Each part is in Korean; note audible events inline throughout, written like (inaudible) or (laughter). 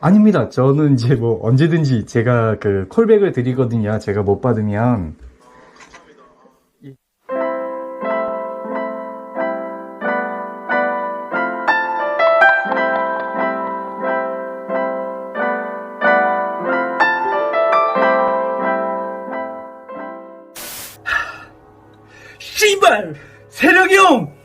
아닙니다. 저는 이제 뭐 언제든지 제가 그 콜백을 드리거든요. 제가 못 받으면. 씨발! 세력이 형!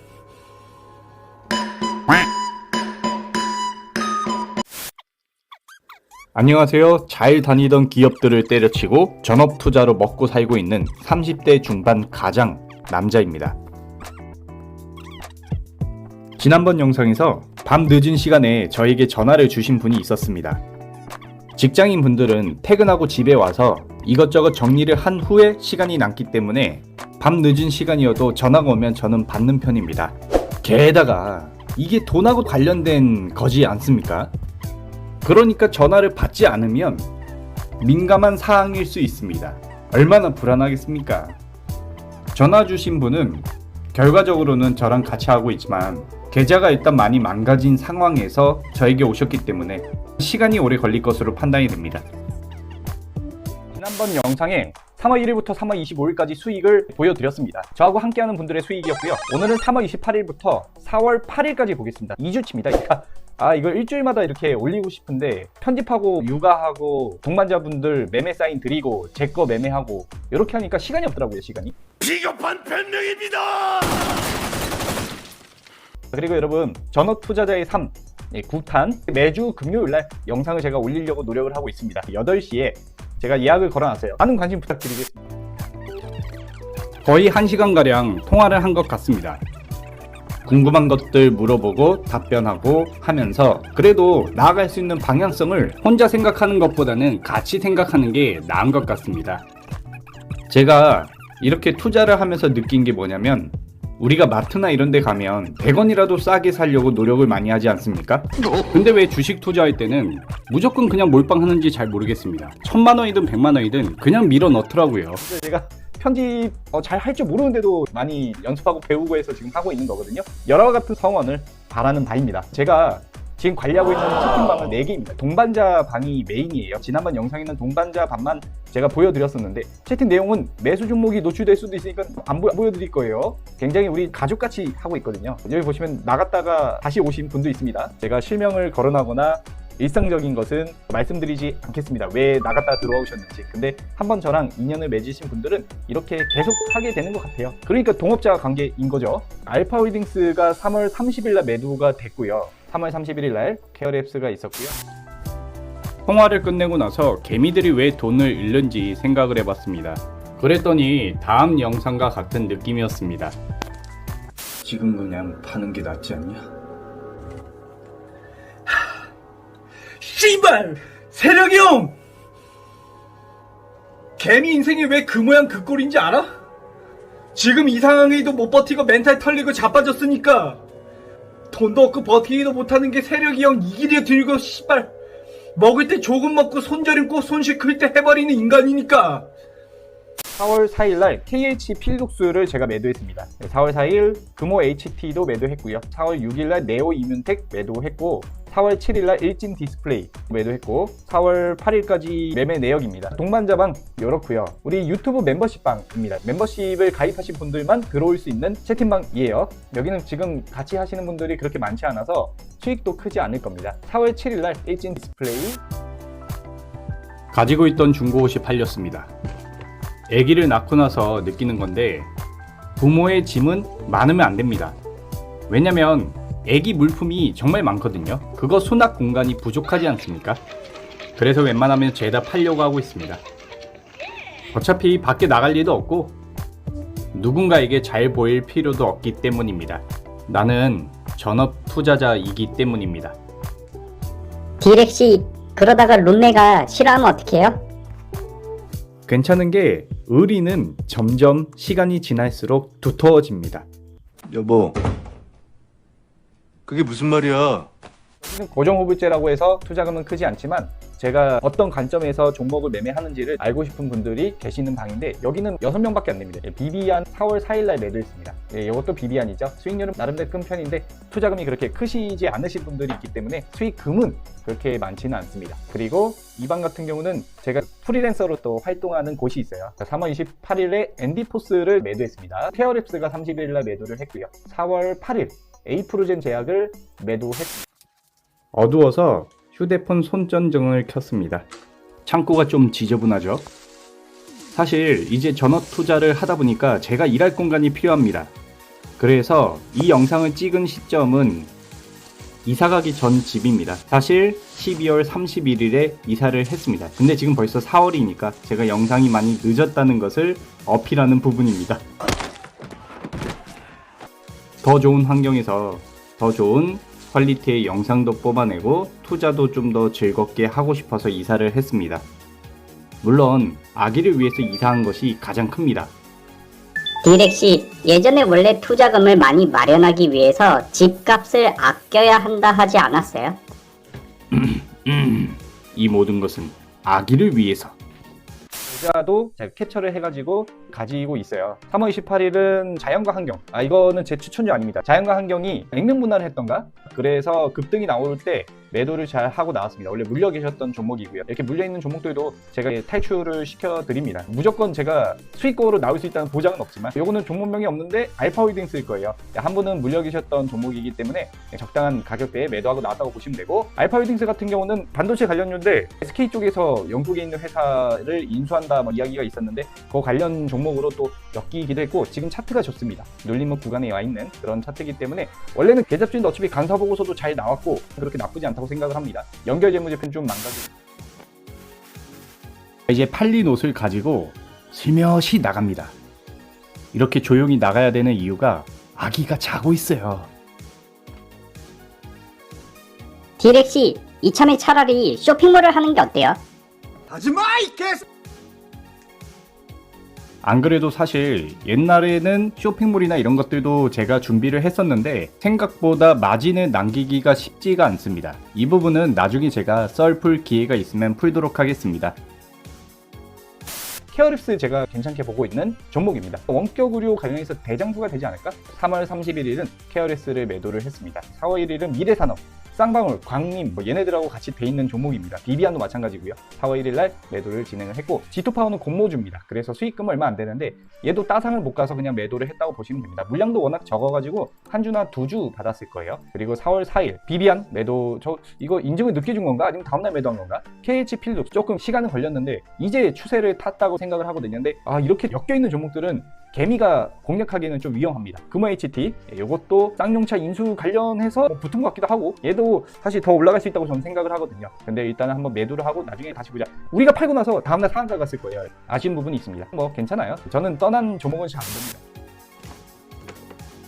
안녕하세요. 잘 다니던 기업들을 때려치고 전업 투자로 먹고 살고 있는 30대 중반 가장 남자입니다. 지난번 영상에서 밤 늦은 시간에 저에게 전화를 주신 분이 있었습니다. 직장인 분들은 퇴근하고 집에 와서 이것저것 정리를 한 후에 시간이 남기 때문에 밤 늦은 시간이어도 전화가 오면 저는 받는 편입니다. 게다가 이게 돈하고 관련된 거지 않습니까? 그러니까 전화를 받지 않으면 민감한 사항일 수 있습니다. 얼마나 불안하겠습니까? 전화 주신 분은 결과적으로는 저랑 같이 하고 있지만 계좌가 일단 많이 망가진 상황에서 저에게 오셨기 때문에 시간이 오래 걸릴 것으로 판단이 됩니다. 지난번 영상에 3월 1일부터 3월 25일까지 수익을 보여드렸습니다. 저하고 함께하는 분들의 수익이었고요. 오늘은 3월 28일부터 4월 8일까지 보겠습니다. 2주치입니다. 아 이걸 일주일마다 이렇게 올리고 싶은데 편집하고 육아하고 동반자분들 매매 사인 드리고 제 거 매매하고 이렇게 하니까 시간이 없더라고요 시간이. 비겁한 변명입니다. 그리고 여러분 전업 투자자의 삶 예, 9탄. 매주 금요일날 영상을 제가 올리려고 노력을 하고 있습니다. 8시에 제가 예약을 걸어놨어요. 많은 관심 부탁드리겠습니다. 거의 1시간가량 통화를 한 것 같습니다 궁금한 것들 물어보고 답변하고 하면서 그래도 나아갈 수 있는 방향성을 혼자 생각하는 것보다는 같이 생각하는 게 나은 것 같습니다. 제가 이렇게 투자를 하면서 느낀 게 뭐냐면 우리가 마트나 이런 데 가면 100원이라도 싸게 살려고 노력을 많이 하지 않습니까? 근데 왜 주식 투자할 때는 무조건 그냥 몰빵하는지 잘 모르겠습니다. 천만 원이든 백만 원이든 그냥 밀어 넣더라고요. 제가 편집 잘할 줄 모르는데도 많이 연습하고 배우고 해서 지금 하고 있는 거거든요. 여러 같은 성원을 바라는 바입니다. 제가 지금 관리하고 있는 채팅방은 4개입니다. 동반자 방이 메인이에요. 지난번 영상에는 동반자 방만 제가 보여드렸었는데 채팅 내용은 매수 종목이 노출될 수도 있으니까 안 보, 여드릴 거예요. 굉장히 우리 가족같이 하고 있거든요. 여기 보시면 나갔다가 다시 오신 분도 있습니다. 제가 실명을 거론하거나 일상적인 것은 말씀드리지 않겠습니다. 왜 나갔다 들어오셨는지. 근데 한 번 저랑 인연을 맺으신 분들은 이렇게 계속 하게 되는 것 같아요. 그러니까 동업자 관계인 거죠. 알파 홀딩스가 3월 30일 날 매도가 됐고요. 3월 31일 날 케어랩스가 있었고요. 통화를 끝내고 나서 개미들이 왜 돈을 잃는지 생각을 해봤습니다. 그랬더니 다음 영상과 같은 느낌이었습니다. 지금 그냥 파는 게 낫지 않냐? 씨발! 세력이 형! 개미 인생이 왜 그 모양 그 꼴인지 알아? 지금 이 상황에도 못 버티고 멘탈 털리고 자빠졌으니까 돈도 없고 버티기도 못하는 게 세력이 형 이길이 들고 씨발 먹을 때 조금 먹고 손저림고 손실 클 때 해버리는 인간이니까 4월 4일날 KH 필독수를 제가 매도했습니다. 4월 4일 금호 HT도 매도했고요. 4월 6일날 네오 이뮨텍 매도했고 4월 7일날 일진 디스플레이 매도했고 4월 8일까지 매매 내역입니다. 동반자방 이렇고요. 우리 유튜브 멤버십방입니다. 멤버십을 가입하신 분들만 들어올 수 있는 채팅방이에요. 여기는 지금 같이 하시는 분들이 그렇게 많지 않아서 수익도 크지 않을 겁니다. 4월 7일날 일진 디스플레이 가지고 있던 중고옷이 팔렸습니다. 아기를 낳고 나서 느끼는 건데 부모의 짐은 많으면 안 됩니다. 왜냐면 아기 물품이 정말 많거든요. 그거 수납 공간이 부족하지 않습니까? 그래서 웬만하면 죄다 팔려고 하고 있습니다. 어차피 밖에 나갈 일도 없고 누군가에게 잘 보일 필요도 없기 때문입니다. 나는 전업 투자자이기 때문입니다. 디렉씨 그러다가 룸메가 싫어하면 어떡해요? 괜찮은 게 의리는 점점 시간이 지날수록 두터워집니다. 여보, 그게 무슨 말이야? 고정 호불제라고 해서 투자금은 크지 않지만 제가 어떤 관점에서 종목을 매매하는지를 알고 싶은 분들이 계시는 방인데 여기는 6명밖에 안 됩니다. 예, 비비안 4월 4일날 매도했습니다. 예, 이것도 비비안이죠. 수익률은 나름대로 큰 편인데 투자금이 그렇게 크시지 않으신 분들이 있기 때문에 수익금은 그렇게 많지는 않습니다. 그리고 이방 같은 경우는 제가 프리랜서로 또 활동하는 곳이 있어요. 3월 28일에 앤디포스를 매도했습니다. 페어랩스가 31일날 매도를 했고요. 4월 8일 에이프로젠 제약을 매도했습니다. 어두워서 휴대폰 손전등을 켰습니다. 창고가 좀 지저분하죠? 사실 이제 전업 투자를 하다 보니까 제가 일할 공간이 필요합니다. 그래서 이 영상을 찍은 시점은 이사 가기 전 집입니다. 사실 12월 31일에 이사를 했습니다. 근데 지금 벌써 4월이니까 제가 영상이 많이 늦었다는 것을 어필하는 부분입니다. 더 좋은 환경에서 더 좋은 퀄리티의 영상도 뽑아내고 투자도 좀 더 즐겁게 하고 싶어서 이사를 했습니다. 물론 아기를 위해서 이사한 것이 가장 큽니다. 디렉씨, 예전에 원래 투자금을 많이 마련하기 위해서 집값을 아껴야 한다 하지 않았어요? (clears throat) 이 모든 것은 아기를 위해서. 모자도 제가 캡처를 해가지고 가지고 있어요. 3월 28일은 자연과 환경. 아 이거는 제 추천주 아닙니다. 자연과 환경이 액면 분할을 했던가? 그래서 급등이 나올 때 매도를 잘 하고 나왔습니다. 원래 물려 계셨던 종목이고요. 이렇게 물려 있는 종목들도 제가 탈출을 시켜 드립니다. 무조건 제가 수익고로 나올 수 있다는 보장은 없지만 이거는 종목명이 없는데 알파홀딩스일 거예요. 한 분은 물려 계셨던 종목이기 때문에 적당한 가격대에 매도하고 나왔다고 보시면 되고 알파홀딩스 같은 경우는 반도체 관련주인데 SK 쪽에서 영국에 있는 회사를 인수한다 뭐 이야기가 있었는데 그 관련 종목으로 또 엮이기도 했고 지금 차트가 좋습니다. 눌림목 구간에 와 있는 그런 차트이기 때문에 원래는 계좌주인도 어차피 간사 보고서도 잘 나왔고 그렇게 나쁘지 않다고 생각을 합니다. 연결 재무제표는 좀 망가지고 이제 팔린 옷을 가지고 슬며시 나갑니다. 이렇게 조용히 나가야 되는 이유가 아기가 자고 있어요. 디렉씨, 이참에 차라리 쇼핑몰을 하는 게 어때요? 하지마 이 개. 안 그래도 사실 옛날에는 쇼핑몰이나 이런 것들도 제가 준비를 했었는데 생각보다 마진을 남기기가 쉽지가 않습니다. 이 부분은 나중에 제가 썰 풀 기회가 있으면 풀도록 하겠습니다. 케어립스 제가 괜찮게 보고 있는 종목입니다. 원격 의료 관련해서 대장주가 되지 않을까? 3월 31일은 케어립스를 매도를 했습니다. 4월 1일은 미래산업, 쌍방울, 광림 뭐 얘네들하고 같이 돼 있는 종목입니다. 비비안도 마찬가지고요. 4월 1일 날 매도를 진행을 했고 지투파워는 공모주입니다. 그래서 수익금 얼마 안 되는데 얘도 따상을 못 가서 그냥 매도를 했다고 보시면 됩니다. 물량도 워낙 적어가지고 한 주나 두 주 받았을 거예요. 그리고 4월 4일 비비안 매도 저 이거 인증을 늦게 준 건가 아니면 다음날 매도한 건가? KH필도 조금 시간은 걸렸는데 이제 추세를 탔다고 생각을 하거든요. 근데 아 이렇게 엮여 있는 종목들은 개미가 공략하기는 좀 위험합니다. 금호 HT 이것도 쌍용차 인수 관련해서 뭐 붙은 것 같기도 하고 얘도 사실 더 올라갈 수 있다고 저는 생각을 하거든요. 근데 일단은 한번 매도를 하고 나중에 다시 보자. 우리가 팔고 나서 다음날 상한가 갔을 거예요. 아쉬운 부분이 있습니다. 뭐 괜찮아요. 저는 떠난 종목은 잘 안 됩니다.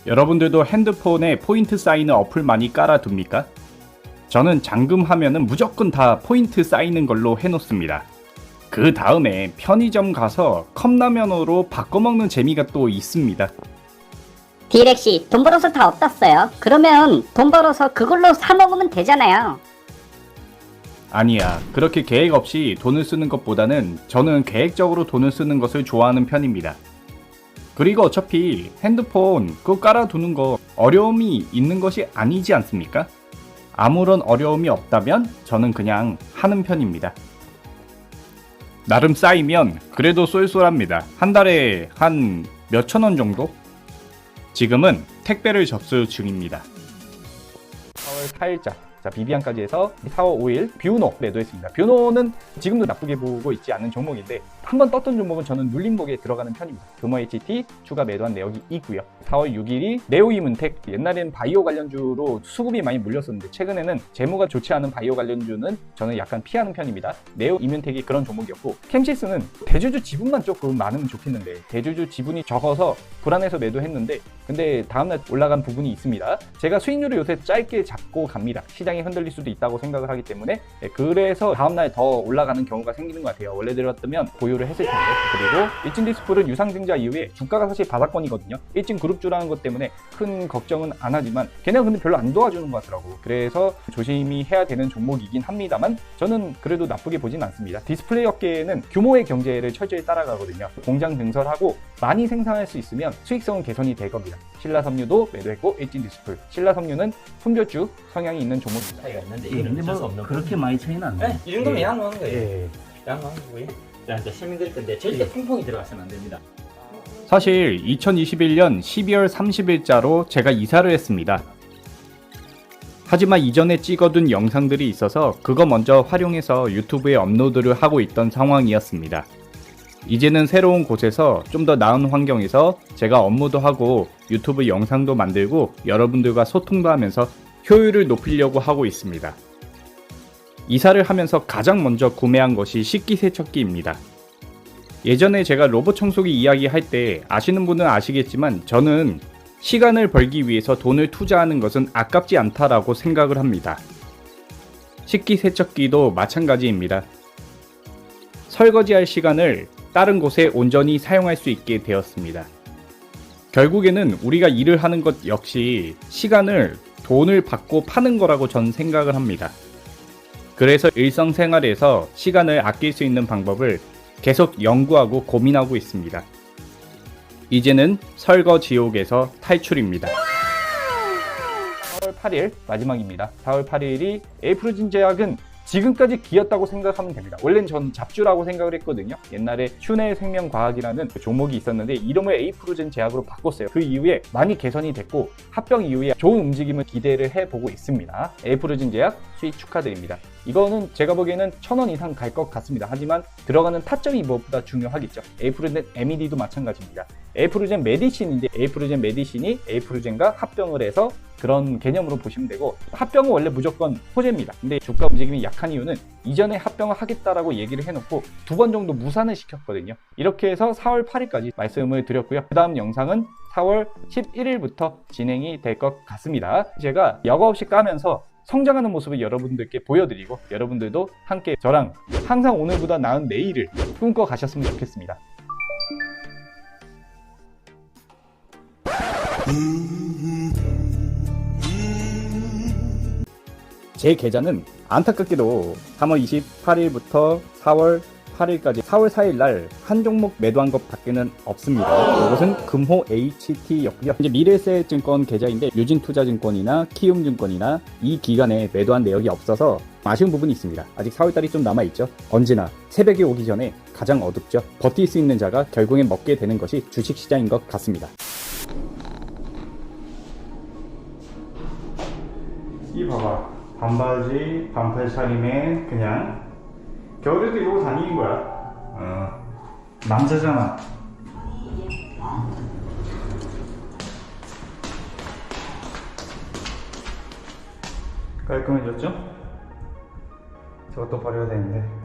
여러분들도 핸드폰에 포인트 쌓이는 어플 많이 깔아둡니까? 저는 잠금하면은 무조건 다 포인트 쌓이는 걸로 해놓습니다. 그 다음에 편의점 가서 컵라면으로 바꿔먹는 재미가 또 있습니다. 디렉씨, 돈 벌어서 다 얻었어요. 그러면 돈 벌어서 그걸로 사 먹으면 되잖아요. 아니야. 그렇게 계획 없이 돈을 쓰는 것보다는 저는 계획적으로 돈을 쓰는 것을 좋아하는 편입니다. 그리고 어차피 핸드폰 그거 깔아두는 거 어려움이 있는 것이 아니지 않습니까? 아무런 어려움이 없다면 저는 그냥 하는 편입니다. 나름 쌓이면 그래도 쏠쏠합니다. 한 달에 한 몇천 원 정도? 지금은 택배를 접수 중입니다. 4월 4일자 자 비비안까지 해서 4월 5일 뷰노 매도했습니다. 뷰노는 지금도 나쁘게 보고 있지 않은 종목인데 한번 떴던 종목은 저는 눌림목에 들어가는 편입니다. 금호 HT 추가 매도한 내역이 있고요. 4월 6일이 네오이문텍 옛날에는 바이오 관련주로 수급이 많이 몰렸었는데 최근에는 재무가 좋지 않은 바이오 관련주는 저는 약간 피하는 편입니다. 네오이문텍이 그런 종목이었고 캠시스는 대주주 지분만 조금 많으면 좋겠는데 대주주 지분이 적어서 불안해서 매도했는데 근데 다음날 올라간 부분이 있습니다. 제가 수익률을 요새 짧게 잡고 갑니다. 시장 시장이 흔들릴 수도 있다고 생각을 하기 때문에 예, 그래서 다음날 더 올라가는 경우가 생기는 것 같아요. 원래 들었다면 보유를 했을 텐데 그리고 일진 디스플은 유상증자 이후에 주가가 사실 바닥권이거든요. 일진 그룹주라는 것 때문에 큰 걱정은 안 하지만 걔네가 근데 별로 안 도와주는 것 같더라고. 그래서 조심히 해야 되는 종목이긴 합니다만 저는 그래도 나쁘게 보진 않습니다. 디스플레이 업계는 규모의 경제를 철저히 따라가거든요. 공장 증설하고 많이 생산할 수 있으면 수익성은 개선이 될 겁니다. 신라섬유도 매도했고 일진 디스플. 신라섬유는 품절주 성향이 있는 종목 입니다. 차이가 있는데 예, 이건 근데 어쩔 수 뭐 없는 그렇게 많이 차이는 안 네, 나요. 이 정도면 예. 양호한 거예요. 예. 양호한 거고요. 자, 이제 설명드릴 건데 절대 퐁퐁이 들어가서는 안 됩니다. 사실 2021년 12월 30일자로 제가 이사를 했습니다. 하지만 이전에 찍어둔 영상들이 있어서 그거 먼저 활용해서 유튜브에 업로드를 하고 있던 상황이었습니다. 이제는 새로운 곳에서 좀 더 나은 환경에서 제가 업무도 하고 유튜브 영상도 만들고 여러분들과 소통도 하면서 효율을 높이려고 하고 있습니다. 이사를 하면서 가장 먼저 구매한 것이 식기 세척기입니다. 예전에 제가 로봇 청소기 이야기 할 때 아시는 분은 아시겠지만 저는 시간을 벌기 위해서 돈을 투자하는 것은 아깝지 않다라고 생각을 합니다. 식기 세척기도 마찬가지입니다. 설거지할 시간을 다른 곳에 온전히 사용할 수 있게 되었습니다. 결국에는 우리가 일을 하는 것 역시 시간을 돈을 받고 파는 거라고 전 생각을 합니다. 그래서 일상생활에서 시간을 아낄 수 있는 방법을 계속 연구하고 고민하고 있습니다. 이제는 설거 지옥에서 탈출입니다. 4월 8일 마지막입니다. 4월 8일이 에이프로진 제약은 지금까지 기였다고 생각하면 됩니다. 원래는 전 잡주라고 생각을 했거든요. 옛날에 슈네 생명과학이라는 종목이 있었는데 이름을 에이프로젠 제약으로 바꿨어요. 그 이후에 많이 개선이 됐고 합병 이후에 좋은 움직임을 기대를 해보고 있습니다. 에이프로진 제약 수익 축하드립니다. 이거는 제가 보기에는 천 원 이상 갈 것 같습니다. 하지만 들어가는 타점이 무엇보다 중요하겠죠. 에이프로젠 MED도 마찬가지입니다. 에이프로젠 메디신인데 에이프로젠 메디신이 에이프로젠과 합병을 해서 그런 개념으로 보시면 되고 합병은 원래 무조건 호재입니다. 근데 주가 움직임이 약한 이유는 이전에 합병을 하겠다라고 얘기를 해놓고 두 번 정도 무산을 시켰거든요. 이렇게 해서 4월 8일까지 말씀을 드렸고요. 그 다음 영상은 4월 11일부터 진행이 될 것 같습니다. 제가 여과 없이 까면서 성장하는 모습을 여러분들께 보여드리고 여러분들도 함께 저랑 항상 오늘보다 나은 내일을 꿈꿔 가셨으면 좋겠습니다. 제 계좌는 안타깝게도 3월 28일부터 4월 8일까지 4월 4일 날 한 종목 매도한 것 밖에는 없습니다. 이것은 금호 HT였고요. 이제 미래세증권 계좌인데 유진투자증권이나 키움증권이나 이 기간에 매도한 내역이 없어서 아쉬운 부분이 있습니다. 아직 4월 달이 좀 남아 있죠. 언제나 새벽이 오기 전에 가장 어둡죠. 버틸 수 있는 자가 결국엔 먹게 되는 것이 주식시장인 것 같습니다. 이 봐봐 반바지 반팔 차림에 그냥 겨울에도 이러고 다니는 거야 어. 남자잖아 깔끔해졌죠? 저것도 버려야 되는데